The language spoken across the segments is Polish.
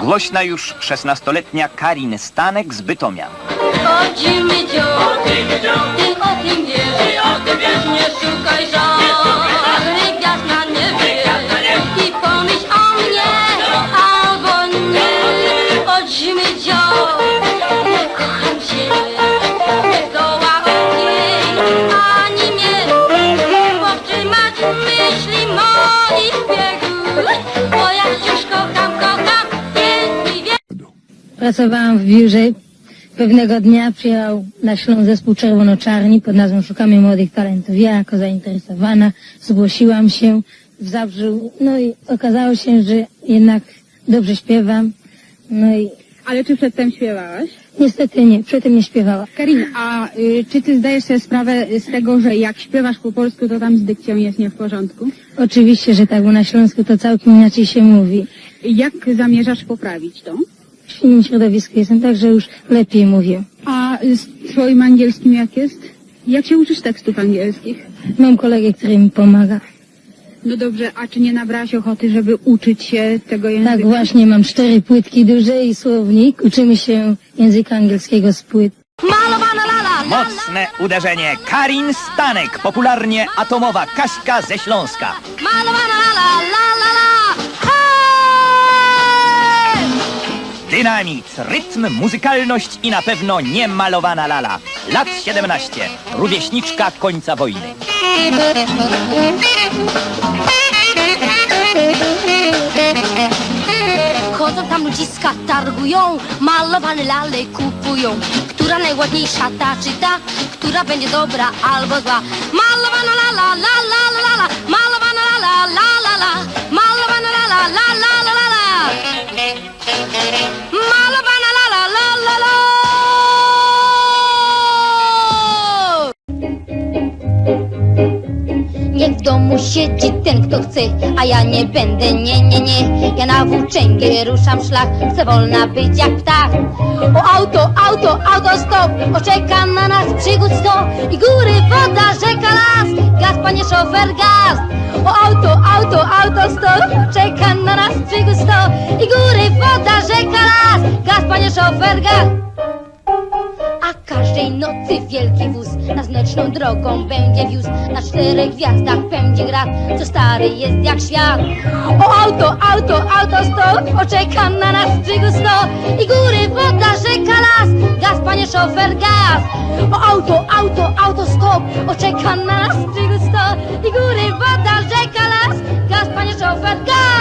Głośna już 16-letnia Karin Stanek z Bytomia. Chodzimy dziób, ty o tym wiesz, nie szukaj żadnych gwiazd na niebie. I pomyśl o mnie albo nie. Chodzimy dziób, ja kocham zdoła ogień ani mnie powstrzymać myśli moich biegów, bo ja wciąż Pracowałam w biurze. Pewnego dnia przyjechał na Śląsk zespół Czerwono-Czarni pod nazwą Szukamy Młodych Talentów. Ja jako zainteresowana zgłosiłam się w Zabrzu. No i okazało się, że jednak dobrze śpiewam. No i Ale czy przedtem śpiewałaś? niestety nie, przedtem nie śpiewała. Karin, a y, czy ty zdajesz sobie sprawę z tego, że jak śpiewasz po polsku, to tam z dykcją jest nie w porządku? Oczywiście, że tak, bo na Śląsku to całkiem inaczej się mówi. Jak zamierzasz poprawić to? W innym środowisku jestem, także już lepiej mówię. A z twoim angielskim jak jest? Jak się uczysz tekstów angielskich? Mam kolegę, który mi pomaga. No dobrze, a czy nie nabrałaś ochoty, żeby uczyć się tego języka? Tak właśnie, mam cztery płytki duże i słownik. Uczymy się języka angielskiego z płyt. Malowana. Mocne uderzenie. Karin Stanek, popularnie atomowa Kaśka ze Śląska. Malowana la la la la Dynamit, rytm, muzykalność i na pewno niemalowana lala. Lat 17. Rówieśniczka końca wojny. Chodzą tam ludziska, targują, malowane lale kupują. Która najładniejsza ta czy ta, która będzie dobra albo zła. Malowana domu siedzi ten, kto chce, a ja nie będę, nie, nie, nie. Ja na włóczęgę ruszam szlak, chcę wolna być jak ptak. O auto, auto, auto stop, oczeka na nas przygód sto. I góry, woda, rzeka, las, gaz, panie szofer, gaz. O auto, auto, auto stop, czeka na nas przygód sto. I góry, woda, rzeka, las, gaz, panie szofer, gaz. Każdej nocy wielki wóz nas mleczną drogą będzie wiózł. Na czterech gwiazdach będzie grad, co stary jest jak świat. O auto, auto, auto stop, oczeka na nas przygód sto. I góry, woda, rzeka, las, gaz, panie szofer, gaz. O auto, auto, auto stop, oczeka na nas przygód sto. I góry, woda, rzeka, las, gaz, panie szofer, gaz.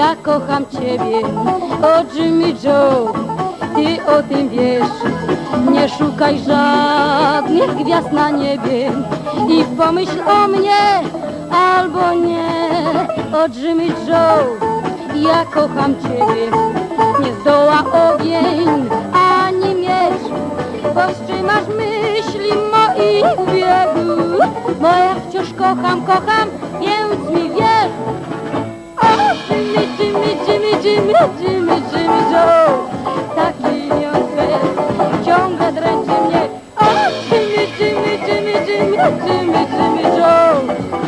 Ja kocham ciebie. O Jimmy Joe, ty o tym wiesz. Nie szukaj żadnych gwiazd na niebie i pomyśl o mnie albo nie. O Jimmy Joe, ja kocham ciebie. Nie zdoła ogień ani miecz, powstrzymasz myśli moich biegów. Bo ja wciąż kocham, kocham, więc Jimmy, Jimmy, Jimmy, Jimmy, Joe. Taki miątek ciągle dręczy mnie. O, Jimmy, Jimmy, Jimmy, Jimmy, Jimmy, Jimmy Joe.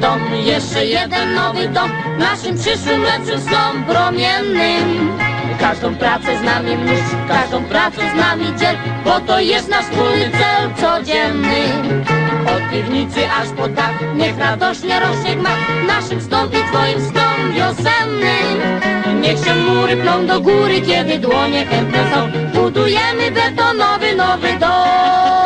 Dom, jeszcze jeden nowy dom Naszym przyszłym lepszym snom promiennym. Każdą pracę z nami mnóż, każdą pracę z nami dziel Bo to jest nasz wspólny cel codzienny. Od piwnicy aż po dach, niech radośnie rośnie gmach Naszym snom i twoim snom wiosennym. Niech się mury plą do góry, kiedy dłonie chętne są. Budujemy betonowy nowy dom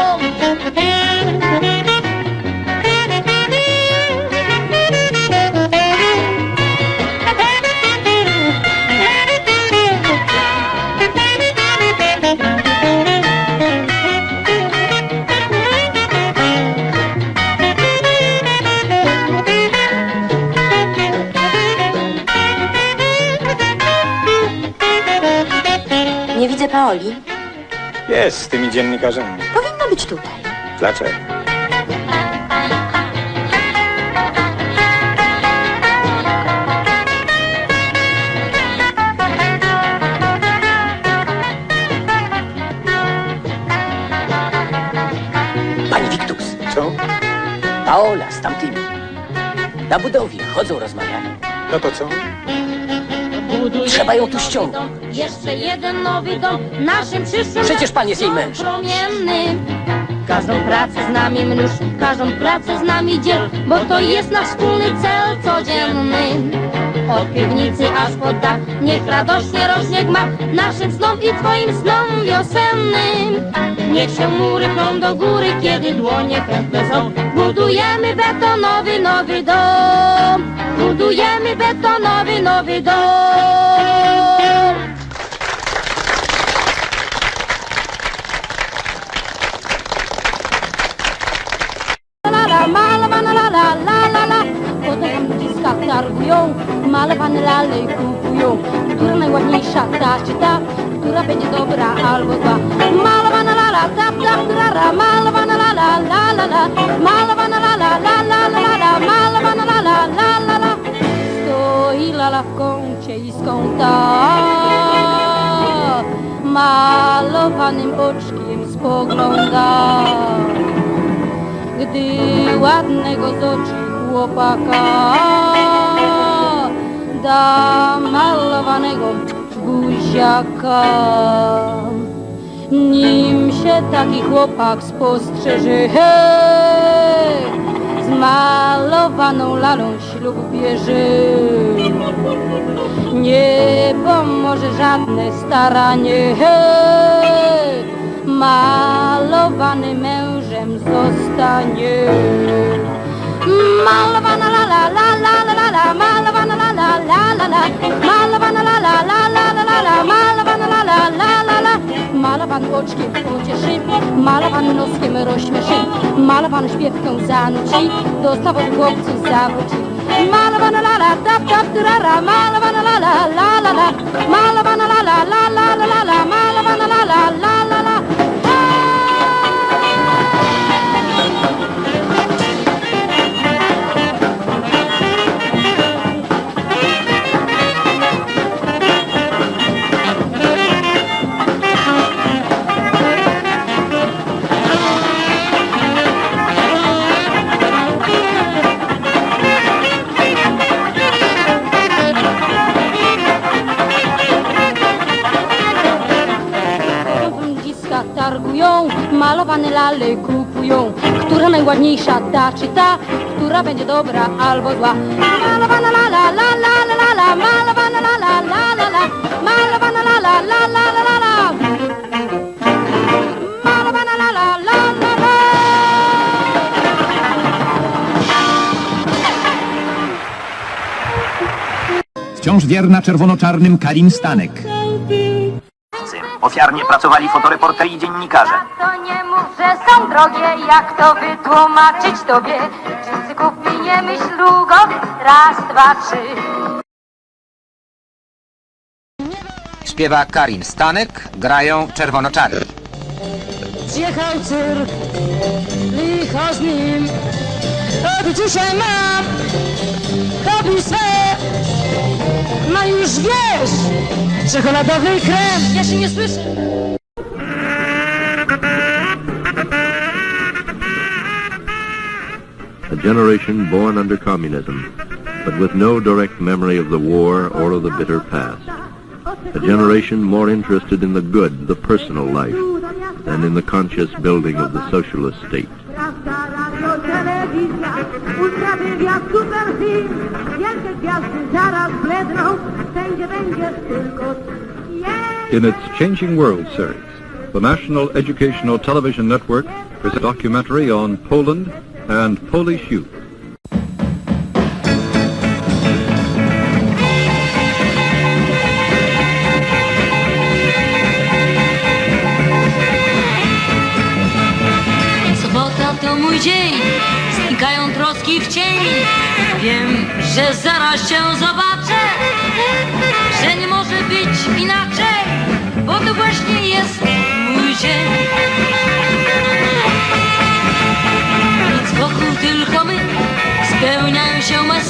Jest z tymi dziennikarzami. Powinno być tutaj. Dlaczego? Pani Wiktus, Co? Paola z tamtymi. Na budowie chodzą, rozmawiają. No to co? Trzeba ją tu ściągnąć. Jeszcze jeden nowy dom naszym przyszłym Przecież pan jest jej męż. promienny. Każdą pracę z nami mnóż, każdą pracę z nami dziel, bo to jest nasz wspólny cel codzienny. Od piwnicy aż pod dach, niech radośnie rośnie gmach naszym snom i twoim snom wiosennym. Niech się mury pną do góry, kiedy dłonie chętne są. Budujemy betonowy nowy dom, budujemy betonowy nowy dom. Targują, malowane lale kupują. Która najładniejsza, ta czy ta, która będzie dobra albo zła. Malowana la la, tap tap trara, malowana la la la la. Malowana la la la la la malowana la la la la la. Stoi lala w kącie i skąta malowanym oczkiem spogląda gdy ładnego z oczy chłopaka buziaka. Nim się taki chłopak spostrzeże, hej, malowaną lalą ślub bierze. Nie pomoże żadne staranie, hej, malowany mężem zostanie. Malowana la la la la la Malowan oczkiem pocieszy, malowan noskiem rozśmieszy, malowan śpiewkę zanuci, dostał od chłopców zawróci. Malowana la la, tap tap trara, malowana la la la la la, malowana la la la la la la la Która najładniejsza, ta czy ta, która będzie dobra albo zła. Malowana la la la la la la la, malowana la la la la la, malowana la la la la la la la. Malowana la la la la la. Wciąż wierna czerwono-czarnym Karin Stanek. Ofiarnie pracowali fotoreporterzy i dziennikarze. To nie że są drogie, jak to wytłumaczyć tobie? Wszyscy kupi, nie myśl długo, raz, dwa, trzy. Śpiewa Karin Stanek, grają czerwono-czarni. Zjechał cyrk, licho z nim Od dzisiaj mam hobby swe No już wiesz, czekoladowy krem Ja się nie słyszę generation born under communism, but with no direct memory of the war or of the bitter past. A generation more interested in the good, the personal life, than in the conscious building of the socialist state. In its Changing World series, the National Educational Television Network presents a documentary on Poland and Polish youth. Sobota to mój dzień Znikają troski w cieni Wiem, że zaraz cię zobaczę Że nie może być inaczej Bo to właśnie tylko my spełniają się marzenia.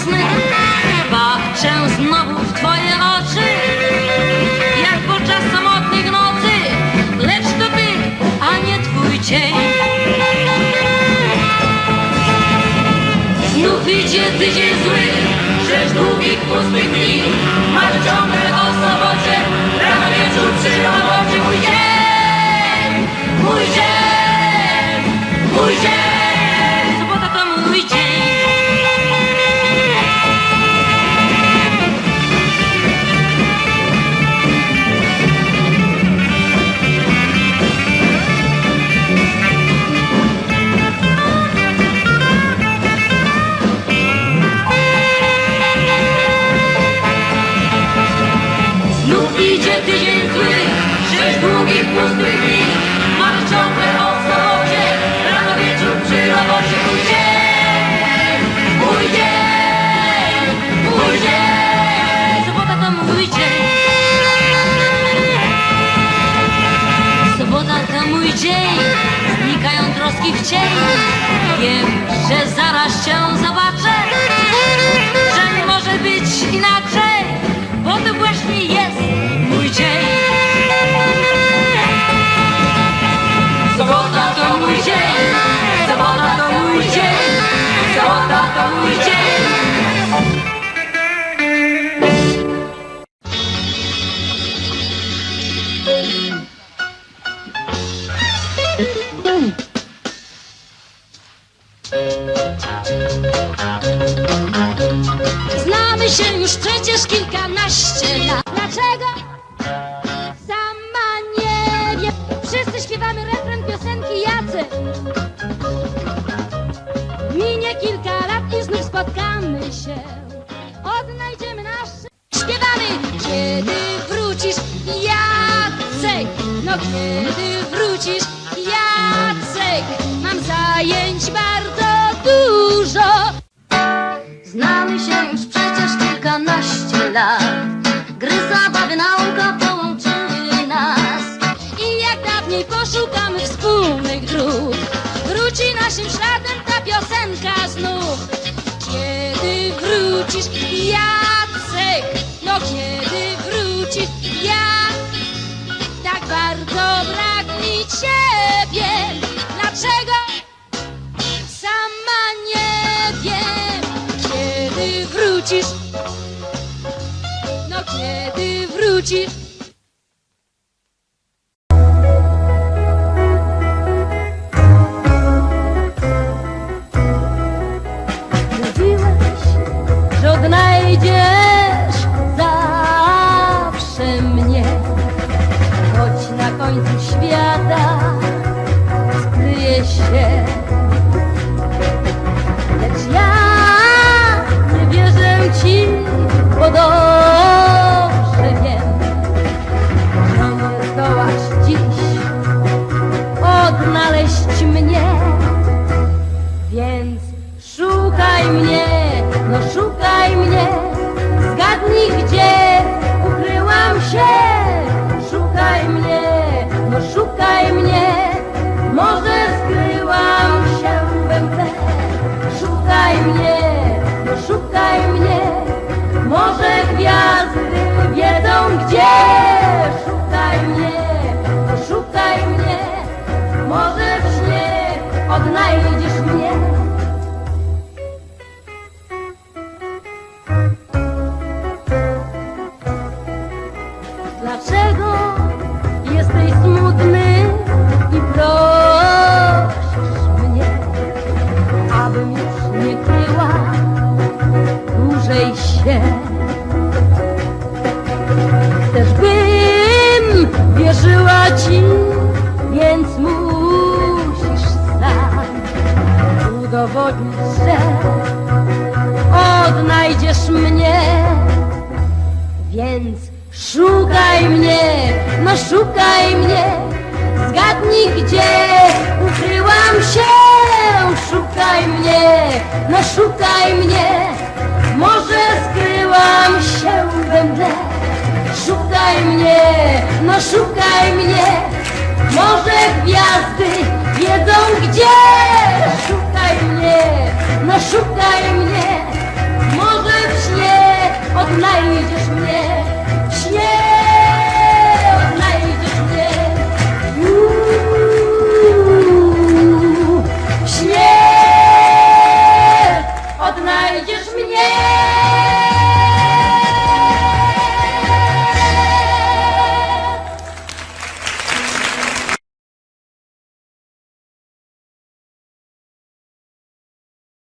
Się, odnajdziemy nasz... Śpiewamy! Kiedy wrócisz, Jacek? No kiedy wrócisz, Jacek? Mam zajęć bardzo dużo. Znamy się już przecież kilkanaście lat. Gry, zabawy, nauka połączyły nas. I jak dawniej poszukamy wspólnych dróg. Wróci naszym śladem ta piosenka znów wrócisz, Jacek? No kiedy wrócisz, ja tak bardzo brak mi ciebie. Dlaczego? Sama nie wiem, kiedy wrócisz. No kiedy wrócisz? Yeah. 날 mnie, więc szukaj mnie, no szukaj mnie, zgadnij gdzie ukryłam się, szukaj mnie, no szukaj mnie, może skryłam się we mgle, szukaj mnie, no szukaj mnie, może gwiazdy wiedzą gdzie, szukaj mnie, no szukaj mnie. Одна идешь мне.